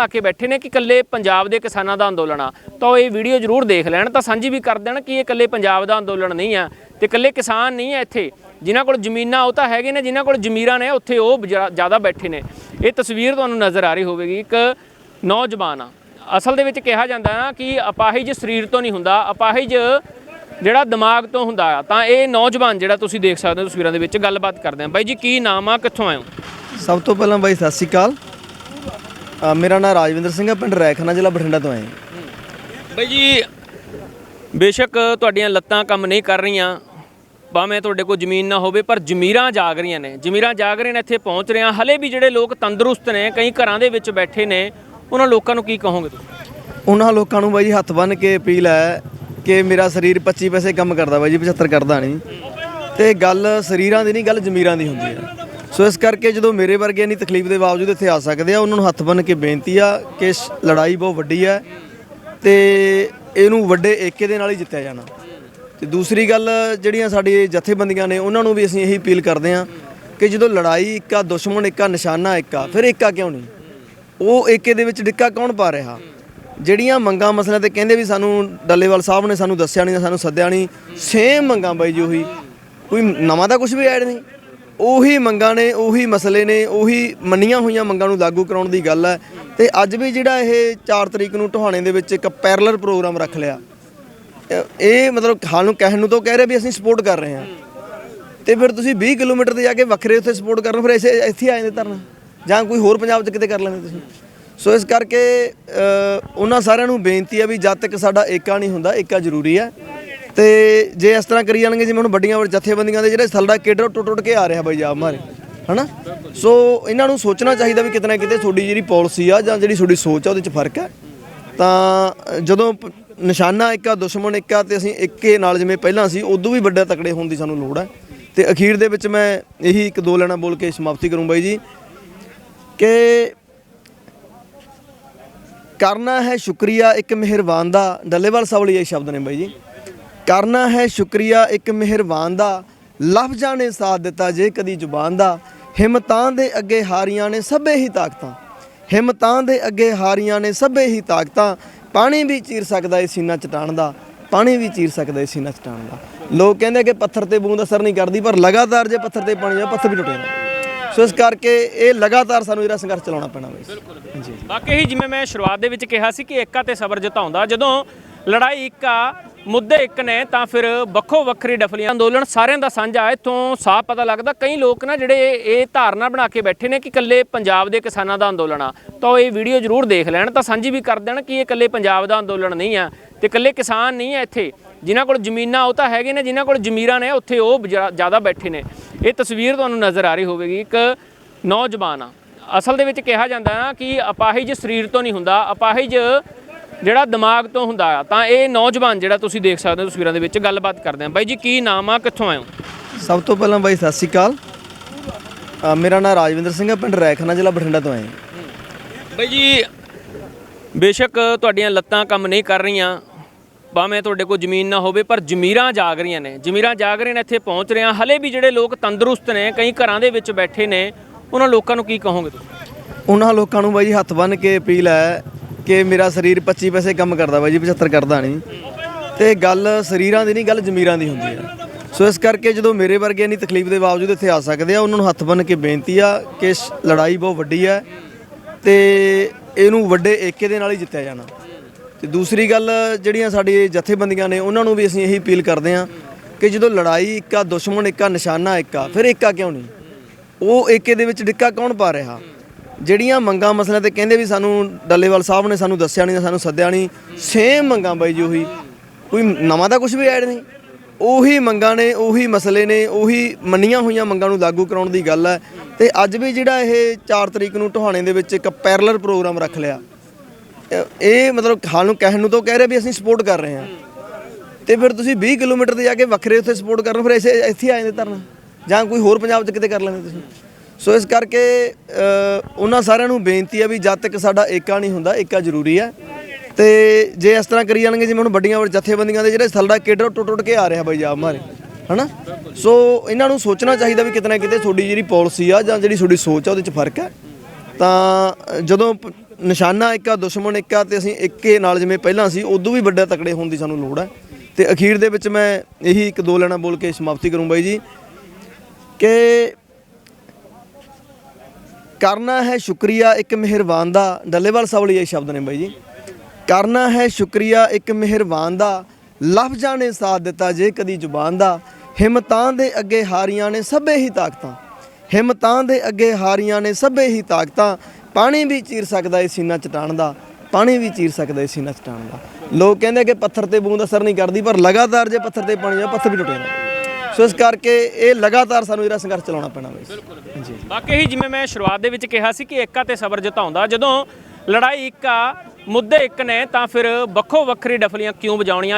ਆ ਕੇ ਬੈਠੇ ਨੇ ਕਿ ਇਕੱਲੇ ਪੰਜਾਬ ਦੇ ਕਿਸਾਨਾਂ ਦਾ ਅੰਦੋਲਨ ਆ। ਤਾਂ ਉਹ ਇਹ ਵੀਡੀਓ ਜ਼ਰੂਰ ਦੇਖ ਲੈਣ, ਤਾਂ ਸਾਂਝੀ ਵੀ ਕਰ ਦੇਣ ਕਿ ਇਹ ਇਕੱਲੇ ਪੰਜਾਬ ਦਾ ਅੰਦੋਲਨ ਨਹੀਂ ਆ ਤੇ ਇਕੱਲੇ ਕਿਸਾਨ ਨਹੀਂ ਆ ਇੱਥੇ। ਜਿਨ੍ਹਾਂ ਕੋਲ ਜ਼ਮੀਨਾਂ ਉਹ ਤਾਂ ਹੈਗੇ ਨੇ, ਜਿਨ੍ਹਾਂ ਕੋਲ ਜ਼ਮੀਰਾਂ ਨੇ, ਉੱਥੇ ਉਹ ਜ਼ਿਆਦਾ ਬੈਠੇ ਨੇ। ਇਹ ਤਸਵੀਰ ਤੁਹਾਨੂੰ ਨਜ਼ਰ ਆ ਰਹੀ ਹੋਵੇਗੀ, ਇੱਕ ਨੌਜਵਾਨ ਆ। ਅਸਲ ਦੇ ਵਿੱਚ ਕਿਹਾ ਜਾਂਦਾ ਨਾ ਕਿ ਅਪਾਹਿਜ ਸਰੀਰ ਤੋਂ ਨਹੀਂ ਹੁੰਦਾ, ਅਪਾਹਿਜ ਜਿਹੜਾ ਦਿਮਾਗ ਤੋਂ ਹੁੰਦਾ ਆ। ਤਾਂ ਇਹ ਨੌਜਵਾਨ ਜਿਹੜਾ ਤੁਸੀਂ ਦੇਖ ਸਕਦੇ ਹੋ ਤਸਵੀਰਾਂ ਦੇ ਵਿੱਚ, ਗੱਲਬਾਤ ਕਰਦੇ ਆ। ਬਾਈ ਜੀ, ਕੀ ਨਾਮ ਆ? ਕਿੱਥੋਂ ਆਏ ਹੋ? ਸਭ ਤੋਂ ਪਹਿਲਾਂ ਬਾਈ, ਸਤਿ ਸ਼੍ਰੀ ਅਕਾਲ। ਅ, ਮੇਰਾ ਨਾਮ ਰਾਜਵਿੰਦਰ ਸਿੰਘ ਹੈ ਪਿੰਡ ਰੈਖਨਾ ਜ਼ਿਲ੍ਹਾ ਬਠਿੰਡਾ ਤੋਂ ਆਏ ਬਾਈ ਜੀ ਬੇਸ਼ੱਕ ਤੁਹਾਡੀਆਂ ਲੱਤਾਂ ਕੰਮ ਨਹੀਂ ਕਰ ਰਹੀਆਂ ਭਾਵੇਂ ਤੁਹਾਡੇ ਕੋਲ ਜ਼ਮੀਨ ਨਾ ਹੋਵੇ ਪਰ ਜ਼ਮੀਰਾਂ ਜਾਗ ਰਹੀਆਂ ਨੇ। ਜ਼ਮੀਰਾਂ ਜਾਗ ਰਹੀਆਂ ਨੇ ਇੱਥੇ ਪਹੁੰਚ ਰਹੇ ਆ ਹਲੇ ਵੀ ਜਿਹੜੇ ਲੋਕ ਤੰਦਰੁਸਤ ਨੇ ਕਈ ਘਰਾਂ ਦੇ ਵਿੱਚ ਬੈਠੇ ਨੇ ਉਹਨਾਂ ਲੋਕਾਂ ਨੂੰ ਕੀ ਕਹੋਗੇ ਤੁਸੀਂ? ਉਹਨਾਂ ਲੋਕਾਂ ਨੂੰ ਬਾਈ ਜੀ ਹੱਥ ਬੰਨ ਕੇ ਅਪੀਲ ਹੈ ਕਿ ਮੇਰਾ ਸਰੀਰ 25 ਪੈਸੇ ਕੰਮ ਕਰਦਾ ਬਾਈ ਜੀ 75 ਕਰਦਾ ਨਹੀਂ। ਤੇ ਗੱਲ ਸਰੀਰਾਂ ਦੀ ਨਹੀਂ ਗੱਲ ਜ਼ਮੀਰਾਂ ਦੀ ਹੁੰਦੀ ਹੈ। ਸੋ ਇਸ ਕਰਕੇ ਜਦੋਂ ਮੇਰੇ ਵਰਗੇ ਇੰਨੀ ਤਕਲੀਫ ਦੇ ਬਾਵਜੂਦ ਇੱਥੇ ਆ ਸਕਦੇ ਆ, ਉਹਨਾਂ ਨੂੰ ਹੱਥ ਬੰਨ ਕੇ ਬੇਨਤੀ ਆ ਕਿ ਸ਼- ਲੜਾਈ ਬਹੁਤ ਵੱਡੀ ਹੈ ਤੇ ਇਹਨੂੰ ਵੱਡੇ ਏਕੇ ਦੇ ਨਾਲ ਹੀ ਜਿੱਤਿਆ ਜਾਣਾ। ਤੇ ਦੂਸਰੀ ਗੱਲ ਜਿਹੜੀਆਂ ਸਾਡੀ ਜਥੇਬੰਦੀਆਂ ਨੇ, ਉਹਨਾਂ ਨੂੰ ਵੀ ਅਸੀਂ ਇਹੀ ਅਪੀਲ ਕਰਦੇ ਹਾਂ ਕਿ ਜਦੋਂ ਲੜਾਈ ਇੱਕਾ ਦੁਸ਼ਮਣ, ਇੱਕਾ ਨਿਸ਼ਾਨਾ ਇੱਕਾ, ਫਿਰ ਏਕਾ ਕਿਉਂ ਨਹੀਂ? ਉਹ ਏਕੇ ਦੇ ਵਿੱਚ ਡਿੱਕਾ ਕੌਣ ਪਾ ਰਿਹਾ? ਜਿਹੜੀਆਂ ਮੰਗਾਂ ਮਸਲਿਆਂ ਤੇ ਕਹਿੰਦੇ ਵੀ ਸਾਨੂੰ ਡੱਲੇਵਾਲ ਸਾਹਿਬ ਨੇ ਸਾਨੂੰ ਦੱਸਿਆ ਨਹੀਂ ਸਾਨੂੰ ਸੱਦਿਆ ਨਹੀਂ ਸੇਮ ਮੰਗਾਂ ਬਾਈ ਜੀ ਉਹੀ। ਕੋਈ ਨਵਾਂ ਤਾਂ ਕੁਝ ਵੀ ਐਡ ਨਹੀਂ? ਉਹੀ ਮੰਗਾਂ ਨੇ, ਉਹੀ ਮਸਲੇ ਨੇ, ਉਹੀ ਮੰਨੀਆਂ ਹੋਈਆਂ ਮੰਗਾਂ ਨੂੰ ਲਾਗੂ ਕਰਾਉਣ ਦੀ ਗੱਲ ਹੈ। ਤੇ ਅੱਜ ਵੀ ਜਿਹੜਾ ਇਹ 4 ਤਰੀਕ ਨੂੰ ਟੋਹਾਣੇ ਦੇ ਵਿੱਚ ਇੱਕ ਪੈਰਲਰ ਪ੍ਰੋਗਰਾਮ ਰੱਖ ਲਿਆ। ਇਹ- ਮਤਲਬ ਹਾਲ ਨੂੰ ਕਹਿਣ ਨੂੰ ਤਾਂ ਕਹਿ ਰਹੇ ਵੀ ਅਸੀਂ ਸਪੋਰਟ ਕਰ ਰਹੇ ਹਾਂ। ਤੇ ਫਿਰ ਤੁਸੀਂ 20 ਕਿਲੋਮੀਟਰ ਤੇ ਜਾ ਕੇ ਵੱਖਰੇ ਉੱਥੇ ਸਪੋਰਟ ਕਰਨ ਫਿਰ ਇਸੇ, ਇੱਥੇ ਆ ਜਾਂਦੇ ਧਰਨਾ। ਜਾਂ ਕੋਈ ਹੋਰ ਪੰਜਾਬ 'ਚ ਕਿਤੇ ਕਰ ਲੈਂਦੇ ਤੁਸੀਂ। ਸੋ ਇਸ ਕਰਕੇ ਉਹਨਾਂ ਸਾਰਿਆਂ ਨੂੰ ਬੇਨਤੀ ਹੈ ਵੀ ਜਦ ਤੱਕ ਸਾਡਾ ਏਕਾ ਨਹੀਂ ਹੁੰਦਾ, ਏਕਾ ਜ਼ਰੂਰੀ ਹੈ। ਤੇ ਜੇ ਇਸ ਤਰ੍ਹਾਂ ਕਰੀ ਜਾਣਗੇ ਜਿਵੇਂ ਹੁਣ ਵੱਡੀਆਂ ਜਥੇਬੰਦੀਆਂ ਦੇ ਜਿਹੜੇ ਸਲਡਾ ਕੇਡਰ ਟੁੱਟ ਟੁੱਟ ਕੇ ਆ ਰਿਹਾ ਬਾਈ ਜਾਬ ਮਾਰੇ, ਹਨਾ? ਸੋ ਇਹਨਾਂ ਨੂੰ ਸੋਚਣਾ ਚਾਹੀਦਾ ਵੀ ਕਿਤੇ ਨਾ ਕਿਤੇ ਤੁਹਾਡੀ ਜਿਹੜੀ ਪਾਲਿਸੀ ਆ ਜਾਂ ਜਿਹੜੀ ਤੁਹਾਡੀ ਸੋਚ ਆ ਉਹਦੇ 'ਚ ਫ਼ਰਕ ਹੈ। ਤਾਂ ਜਦੋਂ ਨਿਸ਼ਾਨਾ ਇੱਕ ਆ, ਦੁਸ਼ਮਣ ਇੱਕ ਆ ਤੇ ਅਸੀਂ ਇੱਕੇ ਨਾਲ ਜਿਵੇਂ ਪਹਿਲਾਂ ਸੀ, ਉਦੋਂ ਵੀ ਵੱਡੇ ਤਕੜੇ ਹੋਣ ਦੀ ਸਾਨੂੰ ਲੋੜ ਹੈ। ਤੇ ਅਖੀਰ ਦੇ ਵਿੱਚ ਮੈਂ ਇਹੀ ਇੱਕ ਦੋ ਲੈਣਾ ਬੋਲ ਕੇ ਸਮਾਪਤੀ ਕਰੂੰ ਬਾਈ ਜੀ ਕਿ ਕਰਨਾ ਹੈ ਸ਼ੁਕਰੀਆ ਇੱਕ ਮਿਹਰਬਾਨ ਦਾ, ਡੱਲੇਵਾਲ ਸਾਹਿਬ ਲਈ ਇਹ ਸ਼ਬਦ ਨੇ ਬਾਈ ਜੀ। ਕਰਨਾ ਹੈ ਸ਼ੁਕਰੀਆ ਇੱਕ ਮਿਹਰਬਾਨ ਦਾ। ਲਫ਼ਜ਼ਾਂ ਨੇ ਸਾਥ ਦਿੱਤਾ ਜੇ ਕਦੀ ਜ਼ੁਬਾਨ ਦਾ। ਹਿੰਮਤਾਂ ਦੇ ਅੱਗੇ ਹਾਰੀਆਂ ਨੇ ਸਭੇ ਹੀ ਤਾਕਤਾਂ। ਹਿੰਮਤਾਂ ਦੇ ਅੱਗੇ ਹਾਰੀਆਂ ਨੇ ਸਭੇ ਹੀ ਤਾਕਤਾਂ। ਪਾਣੀ ਵੀ ਚੀਰ ਸਕਦਾ ਏ ਸੀਨਾ ਚਟਾਣ ਦਾ। ਪਾਣੀ ਵੀ ਚੀਰ ਸਕਦਾ ਏ ਸੀਨਾ ਚਟਾਣ ਦਾ। ਲੋਕ ਕਹਿੰਦੇ ਕਿ ਪੱਥਰ ਤੇ ਬੂੰਦ ਅਸਰ ਨਹੀਂ ਕਰਦੀ ਪਰ ਲਗਾਤਾਰ ਜੇ ਪੱਥਰ ਤੇ ਪਾਣੀ ਆ ਪੱਥਰ ਵੀ ਟੁੱਟ ਜਾਂਦਾ। ਸੋ ਇਸ ਕਰਕੇ ਇਹ ਲਗਾਤਾਰ ਸਾਨੂੰ ਜਿਹੜਾ ਸੰਘਰਸ਼ ਚਲਾਉਣਾ ਪੈਣਾ ਬਈ ਜੀ ਬਾਕੀ ਹੀ ਜਿਵੇਂ ਮੈਂ ਸ਼ੁਰੂਆਤ ਦੇ ਵਿੱਚ ਕਿਹਾ ਸੀ ਕਿ ਏਕਾ ਤੇ ਸਬਰ ਜਿਤਾਉਂਦਾ ਜਦੋਂ ਲੜਾਈ ਇੱਕ ਆ ਮੁੱਦੇ ਇੱਕ ਨੇ ਤਾਂ ਫਿਰ ਵੱਖੋ ਵੱਖਰੀ ਡਫਲੀਆਂ ਅੰਦੋਲਨ ਸਾਰਿਆਂ ਦਾ ਸਾਂਝਾ ਇੱਥੋਂ ਸਾਫ਼ ਪਤਾ ਲੱਗਦਾ ਕਈ ਲੋਕ ਨਾ ਜਿਹੜੇ ਇਹ ਧਾਰਨਾ ਬਣਾ ਕੇ ਬੈਠੇ ਨੇ ਕਿ ਇਕੱਲੇ ਪੰਜਾਬ ਦੇ ਕਿਸਾਨਾਂ ਦਾ ਅੰਦੋਲਨ ਆ। ਤਾਂ ਉਹ ਇਹ ਵੀਡੀਓ ਜ਼ਰੂਰ ਦੇਖ ਲੈਣ, ਤਾਂ ਸਾਂਝੀ ਵੀ ਕਰ ਦੇਣ ਕਿ ਇਹ ਇਕੱਲੇ ਪੰਜਾਬ ਦਾ ਅੰਦੋਲਨ ਨਹੀਂ ਆ ਤੇ ਇਕੱਲੇ ਕਿਸਾਨ ਨਹੀਂ ਆ ਇੱਥੇ। ਜਿਨ੍ਹਾਂ ਕੋਲ ਜ਼ਮੀਨਾਂ ਉਹ ਤਾਂ ਹੈਗੇ ਨੇ, ਜਿਨ੍ਹਾਂ ਕੋਲ ਜ਼ਮੀਰਾਂ ਨੇ, ਉੱਥੇ ਉਹ ਜ਼ਿਆ- ਜ਼ਿਆਦਾ ਬੈਠੇ ਨੇ। ਇਹ ਤਸਵੀਰ ਤੁਹਾਨੂੰ ਨਜ਼ਰ ਆ ਰਹੀ ਹੋਵੇਗੀ, ਇੱਕ ਨੌਜਵਾਨ ਆ। ਅਸਲ ਦੇ ਵਿੱਚ ਕਿਹਾ ਜਾਂਦਾ ਨਾ ਕਿ ਅਪਾਹਿਜ ਸਰੀਰ ਤੋਂ ਨਹੀਂ ਹੁੰਦਾ, ਅਪਾਹਿਜ ਜਿਹੜਾ ਦਿਮਾਗ ਤੋਂ ਹੁੰਦਾ ਆ ਤਾਂ ਇਹ ਨੌਜਵਾਨ ਜਿਹੜਾ ਤੁਸੀਂ ਦੇਖ ਸਕਦੇ ਹੋ ਤਸਵੀਰਾਂ ਦੇ ਵਿੱਚ ਗੱਲਬਾਤ ਕਰਦੇ ਆ। ਬਾਈ ਜੀ ਕੀ ਨਾਮ ਆ? ਕਿੱਥੋਂ ਆਏ ਹੋ? ਸਭ ਤੋਂ ਪਹਿਲਾਂ ਬਾਈ ਸਤਿ ਸ਼੍ਰੀ ਅਕਾਲ। ਅ, ਮੇਰਾ ਨਾਮ ਰਾਜਵਿੰਦਰ ਸਿੰਘ ਹੈ ਪਿੰਡ ਰੈਖਨਾ ਜ਼ਿਲ੍ਹਾ ਬਠਿੰਡਾ ਤੋਂ ਆਏ ਬਾਈ ਜੀ ਬੇਸ਼ੱਕ ਤੁਹਾਡੀਆਂ ਲੱਤਾਂ ਕੰਮ ਨਹੀਂ ਕਰ ਰਹੀਆਂ। ਭਾਵੇਂ ਤੁਹਾਡੇ ਕੋਲ ਜ਼ਮੀਨ ਨਾ ਹੋਵੇ ਪਰ ਜ਼ਮੀਰਾਂ ਜਾਗ ਰਹੀਆਂ ਨੇ। ਜ਼ਮੀਰਾਂ ਜਾਗ ਰਹੀਆਂ ਨੇ ਇੱਥੇ ਪਹੁੰਚ ਰਹੇ ਆ ਹਲੇ ਵੀ ਜਿਹੜੇ ਲੋਕ ਤੰਦਰੁਸਤ ਨੇ ਕਈ ਘਰਾਂ ਦੇ ਵਿੱਚ ਬੈਠੇ ਨੇ ਉਹਨਾਂ ਲੋਕਾਂ ਨੂੰ ਕੀ ਕਹੋਗੇ ਤੁਸੀਂ? ਉਹਨਾਂ ਲੋਕਾਂ ਨੂੰ ਬਾਈ ਜੀ ਹੱਥ ਬੰਨ ਕੇ ਅਪੀਲ ਹੈ ਕਿ ਮੇਰਾ ਸਰੀਰ 25 ਪੈਸੇ ਕੰਮ ਕਰਦਾ ਬਾਈ ਜੀ 75 ਕਰਦਾ ਨਹੀਂ। ਤੇ ਗੱਲ ਸਰੀਰਾਂ ਦੀ ਨਹੀਂ, ਗੱਲ ਜ਼ਮੀਰਾਂ ਦੀ ਹੁੰਦੀ ਹੈ ਸੋ ਇਸ ਕਰਕੇ ਜਦੋਂ ਮੇਰੇ ਵਰਗੇ ਇੰਨੀ ਤਕਲੀਫ ਦੇ ਬਾਵਜੂਦ ਇੱਥੇ ਆ ਸਕਦੇ ਆ, ਉਹਨਾਂ ਨੂੰ ਹੱਥ ਬੰਨ ਕੇ ਬੇਨਤੀ ਆ ਕਿ ਸ਼- ਲੜਾਈ ਬਹੁਤ ਵੱਡੀ ਹੈ ਤੇ ਇਹਨੂੰ ਵੱਡੇ ਏਕੇ ਦੇ ਨਾਲ ਹੀ ਜਿੱਤਿਆ ਜਾਣਾ। ਤੇ ਦੂਸਰੀ ਗੱਲ, ਜਿਹੜੀਆਂ ਸਾਡੀ ਜਥੇਬੰਦੀਆਂ ਨੇ, ਉਹਨਾਂ ਨੂੰ ਵੀ ਅਸੀਂ ਇਹੀ ਅਪੀਲ ਕਰਦੇ ਹਾਂ ਕਿ ਜਦੋਂ ਲੜਾਈ ਇੱਕਾ, ਦੁਸ਼ਮਣ ਇੱਕਾ, ਨਿਸ਼ਾਨਾ ਇੱਕਾ, ਫਿਰ ਏਕਾ ਕਿਉਂ ਨਹੀਂ? ਉਹ ਏਕੇ ਦੇ ਵਿੱਚ ਡਿੱਕਾ ਕੌਣ ਪਾ ਰਿਹਾ? ਜਿਹੜੀਆਂ ਮੰਗਾਂ ਮਸਲਿਆਂ ਤੇ ਕਹਿੰਦੇ ਵੀ ਸਾਨੂੰ ਡੱਲੇਵਾਲ ਸਾਹਿਬ ਨੇ ਸਾਨੂੰ ਦੱਸਿਆ ਨਹੀਂ ਸਾਨੂੰ ਸੱਦਿਆ ਨਹੀਂ ਸੇਮ ਮੰਗਾਂ ਬਾਈ ਜੀ ਉਹੀ। ਕੋਈ ਨਵਾਂ ਤਾਂ ਕੁਝ ਵੀ ਐਡ ਨਹੀਂ। ਉਹੀ ਮੰਗਾਂ ਨੇ, ਉਹੀ ਮਸਲੇ ਨੇ, ਉਹੀ ਮੰਨੀਆਂ ਹੋਈਆਂ ਮੰਗਾਂ ਨੂੰ ਲਾਗੂ ਕਰਾਉਣ ਦੀ ਗੱਲ ਹੈ। ਤੇ ਅੱਜ ਵੀ ਜਿਹੜਾ ਇਹ 4 ਤਰੀਕ ਨੂੰ ਟੋਹਾਣੇ ਦੇ ਵਿੱਚ ਇੱਕ ਪੈਰਲਰ ਪ੍ਰੋਗਰਾਮ ਰੱਖ ਲਿਆ। ਇਹ- ਮਤਲਬ ਹਾਲ ਨੂੰ ਕਹਿਣ ਨੂੰ ਤਾਂ ਕਹਿ ਰਹੇ ਵੀ ਅਸੀਂ ਸਪੋਰਟ ਕਰ ਰਹੇ ਹਾਂ। ਤੇ ਫਿਰ ਤੁਸੀਂ 20 ਕਿਲੋਮੀਟਰ ਤੇ ਜਾ ਕੇ ਵੱਖਰੇ ਉੱਥੇ ਸਪੋਰਟ ਕਰਨ, ਫਿਰ ਇਸੇ ਇੱਥੇ ਆ ਜਾਂਦੇ ਧਰਨਾ। ਜਾਂ ਕੋਈ ਹੋਰ ਪੰਜਾਬ 'ਚ ਕਿਤੇ ਕਰ ਲੈਂਦੇ ਤੁਸੀਂ। ਸੋ ਇਸ ਕਰਕੇ ਉਹਨਾਂ ਸਾਰਿਆਂ ਨੂੰ ਬੇਨਤੀ ਹੈ ਵੀ ਜਦ ਤੱਕ ਸਾਡਾ ਏਕਾ ਨਹੀਂ ਹੁੰਦਾ, ਏਕਾ ਜ਼ਰੂਰੀ ਹੈ। ਤੇ ਜੇ ਇਸ ਤਰ੍ਹਾਂ ਕਰੀ ਜਾਣਗੇ, ਜਿਵੇਂ ਹੁਣ ਵੱਡੀਆਂ ਵੱਡੀਆਂ ਜਥੇਬੰਦੀਆਂ ਦੇ ਜਿਹੜੇ ਸਲਡਾ ਕੇਡਰ ਟੁੱਟ ਟੁੱਟ ਕੇ ਆ ਰਿਹਾ ਬਾਈ ਜਾਬ ਮਾਰੇ, ਹਨਾ? ਸੋ ਇਹਨਾਂ ਨੂੰ ਸੋਚਣਾ ਚਾਹੀਦਾ ਵੀ ਕਿਤੇ ਨਾ ਕਿਤੇ ਤੁਹਾਡੀ ਜਿਹੜੀ ਪਾਲਿਸੀ ਆ ਜਾਂ ਜਿਹੜੀ ਤੁਹਾਡੀ ਸੋਚ ਆ, ਉਹਦੇ 'ਚ ਫ਼ਰਕ ਹੈ। ਤਾਂ ਜਦੋਂ ਨਿਸ਼ਾਨਾ ਇੱਕ ਆ ਦੁਸ਼ਮਣ ਇੱਕ ਆ ਤੇ ਅਸੀਂ ਇੱਕੇ ਨਾਲ ਜਿਵੇਂ ਪਹਿਲਾਂ ਸੀ, ਉਦੋਂ ਵੀ ਵੱਡੇ ਤਕੜੇ ਹੋਣ ਦੀ ਸਾਨੂੰ ਲੋੜ ਹੈ। ਤੇ ਅਖੀਰ ਦੇ ਵਿੱਚ ਮੈਂ ਇਹੀ ਇੱਕ ਦੋ ਲੈਣਾ ਬੋਲ ਕੇ ਸਮਾਪਤੀ ਕਰੂੰ ਬਾਈ ਜੀ, ਕਿ ਕਰਨਾ ਹੈ ਸ਼ੁਕਰੀਆ ਇੱਕ ਮਿਹਰਬਾਨ ਦਾ। ਡੱਲੇਵਾਲ ਸਾਹਿਬ ਲਈ ਇਹ ਸ਼ਬਦ ਨੇ ਬਾਈ ਜੀ। ਕਰਨਾ ਹੈ ਸ਼ੁਕਰੀਆ ਇੱਕ ਮਿਹਰਬਾਨ ਦਾ। ਲਫ਼ਜ਼ਾਂ ਨੇ ਸਾਥ ਦਿੱਤਾ ਜੇ ਕਦੀ ਜ਼ੁਬਾਨ ਦਾ। ਹਿੰਮਤਾਂ ਦੇ ਅੱਗੇ ਹਾਰੀਆਂ ਨੇ ਸਭੇ ਹੀ ਤਾਕਤਾਂ। ਹਿੰਮਤਾਂ ਦੇ ਅੱਗੇ ਹਾਰੀਆਂ ਨੇ ਸਭੇ ਹੀ ਤਾਕਤਾਂ। ਪਾਣੀ ਵੀ ਚੀਰ ਸਕਦਾ ਏ ਸੀਨਾ ਚਟਾਣ ਦਾ। ਪਾਣੀ ਵੀ ਚੀਰ ਸਕਦਾ ਏ ਸੀਨਾ ਚਟਾਣ ਦਾ। ਲੋਕ ਕਹਿੰਦੇ ਕਿ ਪੱਥਰ ਤੇ ਬੂੰਦ ਅਸਰ ਨਹੀਂ ਕਰਦੀ, ਪਰ ਲਗਾਤਾਰ ਜੇ ਪੱਥਰ ਤੇ ਪਾਣੀ ਆ, ਪੱਥਰ ਵੀ ਟੁੱਟ ਜਾਂਦਾ। ਸੋ ਇਸ ਕਰਕੇ ਇਹ ਲਗਾਤਾਰ ਸਾਨੂੰ ਜਿਹੜਾ ਸੰਘਰਸ਼ ਚਲਾਉਣਾ ਪੈਣਾ ਬਈ ਜੀ। ਵਾਕਈ ਹੀ ਜਿਵੇਂ ਮੈਂ ਸ਼ੁਰੂਆਤ ਦੇ ਵਿੱਚ ਕਿਹਾ ਸੀ ਕਿ ਏਕਾ ਤੇ ਸਬਰ ਜਿਤਾਉਂਦਾ ਜਦੋਂ ਲੜਾਈ ਇੱਕ ਆ ਮੁੱਦੇ ਇੱਕ ਨੇ ਤਾਂ ਫਿਰ ਵੱਖੋ ਵੱਖਰੀ ਡਫਲੀਆਂ ਕਿਉਂ ਵਜਾਉਣੀਆਂ?